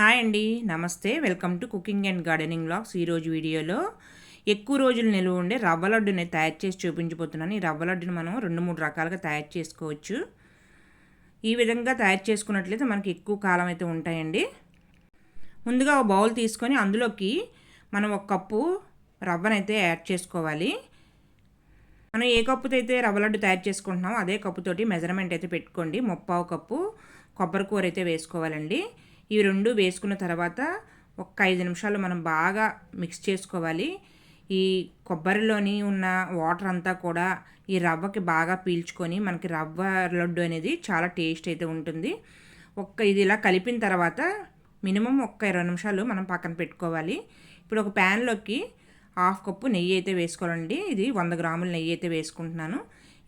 Hi అండి. నమస్తే. Welcome to cooking and gardening blogs ఈరోజు వీడియోలో ఎక్కువ రోజులు నిలువ ఉండే రవ్వ లడ్డుని తయారు చేసి చూపించబోతున్నాను. ఈ రవ్వ లడ్డుని మనం రెండు మూడు రకాలుగా తయారు చేసుకోవచ్చు. ఈ విధంగా తయారు చేసుకున్నట్లయితే మనకి ఎక్కువ కాలం అయితే ఉంటాయండి. ముందుగా ఒక బౌల్ తీసుకొని అందులోకి మనం ఒక కప్పు రవ్వనైతే యాడ్ చేసుకోవాలి. మనం ఏ కప్పుతో అయితే రవ్వ లడ్డు తయారు చేసుకుంటున్నామో అదే కప్పుతోటి మెజర్మెంట్ అయితే పెట్టుకోండి. ముప్పావు కప్పు కొబ్బరి కూర అయితే వేసుకోవాలండి. ఈ రెండు వేసుకున్న తర్వాత ఒక ఐదు నిమిషాలు మనం బాగా మిక్స్ చేసుకోవాలి. ఈ కొబ్బరిలోని ఉన్న వాటర్ అంతా కూడా ఈ రవ్వకి బాగా పీల్చుకొని మనకి రవ్వ లడ్డు అనేది చాలా టేస్ట్ అయితే ఉంటుంది. ఒక్క ఇది ఇలా కలిపిన తర్వాత మినిమం ఒక్క ఇరవై నిమిషాలు మనం పక్కన పెట్టుకోవాలి. ఇప్పుడు ఒక ప్యాన్లోకి హాఫ్ కప్పు నెయ్యి అయితే వేసుకోవాలండి. ఇది వంద గ్రాముల నెయ్యి అయితే వేసుకుంటున్నాను.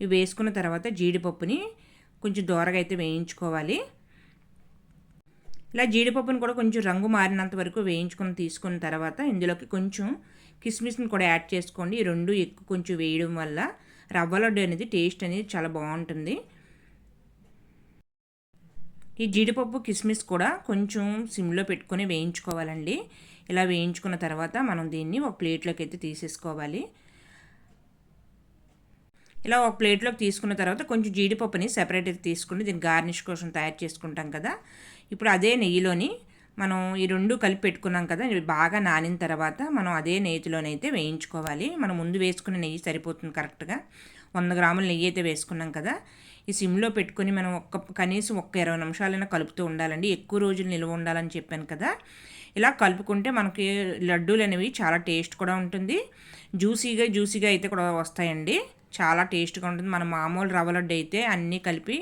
ఇవి వేసుకున్న తర్వాత జీడిపప్పుని కొంచెం దూరగా అయితే వేయించుకోవాలి. ఇలా జీడిపప్పును కూడా కొంచెం రంగు మారినంత వరకు వేయించుకొని తీసుకున్న తర్వాత ఇందులోకి కొంచెం కిస్మిస్ని కూడా యాడ్ చేసుకోండి. ఈ రెండు ఎక్కువ కొంచెం వేయడం వల్ల రవ్వ లడ్డు అనేది టేస్ట్ అనేది చాలా బాగుంటుంది. ఈ జీడిపప్పు కిస్మిస్ కూడా కొంచెం సిమ్లో పెట్టుకొని వేయించుకోవాలండి. ఇలా వేయించుకున్న తర్వాత మనం దీన్ని ఒక ప్లేట్లోకి అయితే తీసేసుకోవాలి. ఇలా ఒక ప్లేట్లోకి తీసుకున్న తర్వాత కొంచెం జీడిపప్పుని సెపరేట్ తీసుకుని దీన్ని గార్నిష్ కోసం తయారు చేసుకుంటాం కదా. ఇప్పుడు అదే నెయ్యిలోని మనం ఈ రెండు కలిపి పెట్టుకున్నాం కదా ఇవి బాగా నానిన తర్వాత మనం అదే నెయ్యిలోనైతే వేయించుకోవాలి. మనం ముందు వేసుకున్న నెయ్యి సరిపోతుంది కరెక్ట్గా వంద గ్రాముల నెయ్యి అయితే వేసుకున్నాం కదా. ఈ సిమ్లో పెట్టుకొని మనం ఒక్క కనీసం ఒక్క ఇరవై నిమిషాలైనా కలుపుతూ ఉండాలండి. ఎక్కువ రోజులు నిల్వ ఉండాలని చెప్పాను కదా. ఇలా కలుపుకుంటే మనకి లడ్డూలు అనేవి చాలా టేస్ట్ కూడా ఉంటుంది. జ్యూసీగా జ్యూసీగా అయితే కూడా వస్తాయండి. చాలా టేస్ట్గా ఉంటుంది. మన మామూలు రవ్వ లడ్డు అయితే అన్నీ కలిపి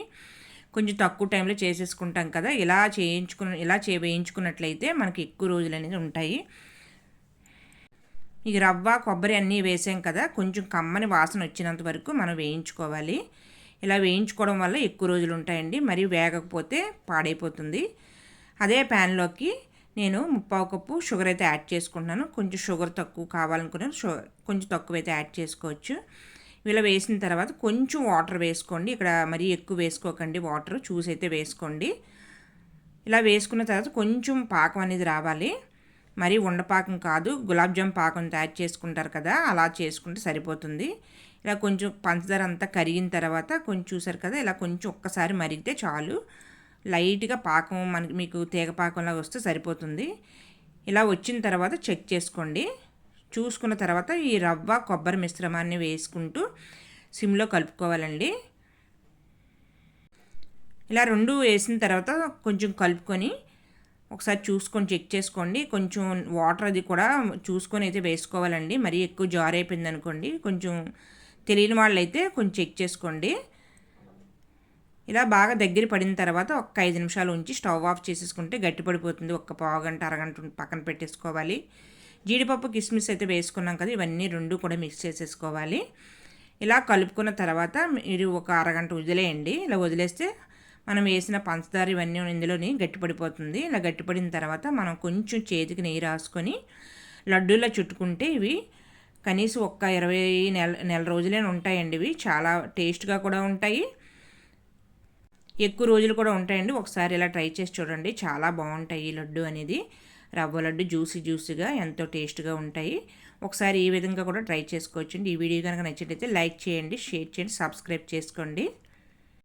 కొంచెం తక్కువ టైంలో చేసేసుకుంటాం కదా. ఇలా చేయించుకున్న ఇలా చే వేయించుకున్నట్లయితే మనకి ఎక్కువ రోజులు అనేది ఉంటాయి. ఈ రవ్వ కొబ్బరి అన్నీ వేసాం కదా. కొంచెం కమ్మని వాసన వచ్చినంత వరకు మనం వేయించుకోవాలి. ఇలా వేయించుకోవడం వల్ల ఎక్కువ రోజులు ఉంటాయండి. మరి వేగకపోతే పాడైపోతుంది. అదే ప్యాన్లోకి నేను ముప్పావు కప్పు షుగర్ అయితే యాడ్ చేసుకుంటున్నాను. కొంచెం షుగర్ తక్కువ కావాలనుకున్నాను కొంచెం తక్కువ అయితే యాడ్ చేసుకోవచ్చు. ఇలా వేసిన తర్వాత కొంచెం వాటర్ వేసుకోండి. ఇక్కడ మరీ ఎక్కువ వేసుకోకండి వాటర్. చూసి అయితే వేసుకోండి. ఇలా వేసుకున్న తర్వాత కొంచెం పాకం అనేది రావాలి. మరీ ఉండపాకం కాదు. గులాబ్ జామ్ పాకం తయారు చేసుకుంటారు కదా అలా చేసుకుంటే సరిపోతుంది. ఇలా కొంచెం పంచదార అంతా కరిగిన తర్వాత కొంచెం చూసారు కదా ఇలా కొంచెం ఒక్కసారి మరిగితే చాలు. లైట్గా పాకం మనకి మీకు తీగ పాకంలాగా వస్తే సరిపోతుంది. ఇలా వచ్చిన తర్వాత చెక్ చేసుకోండి. చూసుకున్న తర్వాత ఈ రవ్వ కొబ్బరి మిశ్రమాన్ని వేసుకుంటూ సిమ్లో కలుపుకోవాలండి. ఇలా రెండు వేసిన తర్వాత కొంచెం కలుపుకొని ఒకసారి చూసుకొని చెక్ చేసుకోండి. కొంచెం వాటర్ అది కూడా చూసుకొని అయితే వేసుకోవాలండి. మరీ ఎక్కువ జార్ అయిపోయింది అనుకోండి. కొంచెం తెలియని వాళ్ళైతే కొంచెం చెక్ చేసుకోండి. ఇలా బాగా దగ్గర పడిన తర్వాత ఒక ఐదు నిమిషాలు ఉంచి స్టవ్ ఆఫ్ చేసేసుకుంటే గట్టి పడిపోతుంది ఒక్క పావు గంట అరగంట పక్కన పెట్టేసుకోవాలి. జీడిపప్పు కిస్మిస్ అయితే వేసుకున్నాం కదా ఇవన్నీ రెండు కూడా మిక్స్ చేసేసుకోవాలి. ఇలా కలుపుకున్న తర్వాత మీరు ఒక అరగంట వదిలేయండి. ఇలా వదిలేస్తే మనం వేసిన పంచదార ఇవన్నీ ఇందులోని గట్టిపడిపోతుంది. ఇలా గట్టిపడిన తర్వాత మనం కొంచెం చేతికి నెయ్యి రాసుకొని లడ్డూలా చుట్టుకుంటే ఇవి కనీసం ఒక్క ఇరవై నెల నెల రోజులే ఉంటాయండి ఇవి. చాలా టేస్ట్గా కూడా ఉంటాయి. ఎక్కువ రోజులు కూడా ఉంటాయండి. ఒకసారి ఇలా ట్రై చేసి చూడండి. చాలా బాగుంటాయి ఈ లడ్డు అనేది. రవ్వ లడ్డు జ్యూసీ జ్యూసీగా ఎంతో టేస్ట్గా ఉంటాయి. ఒకసారి ఈ విధంగా కూడా ట్రై చేసుకోవచ్చండి. ఈ వీడియో కనుక నచ్చినట్లయితే లైక్ చేయండి షేర్ చేయండి సబ్స్క్రైబ్ చేసుకోండి.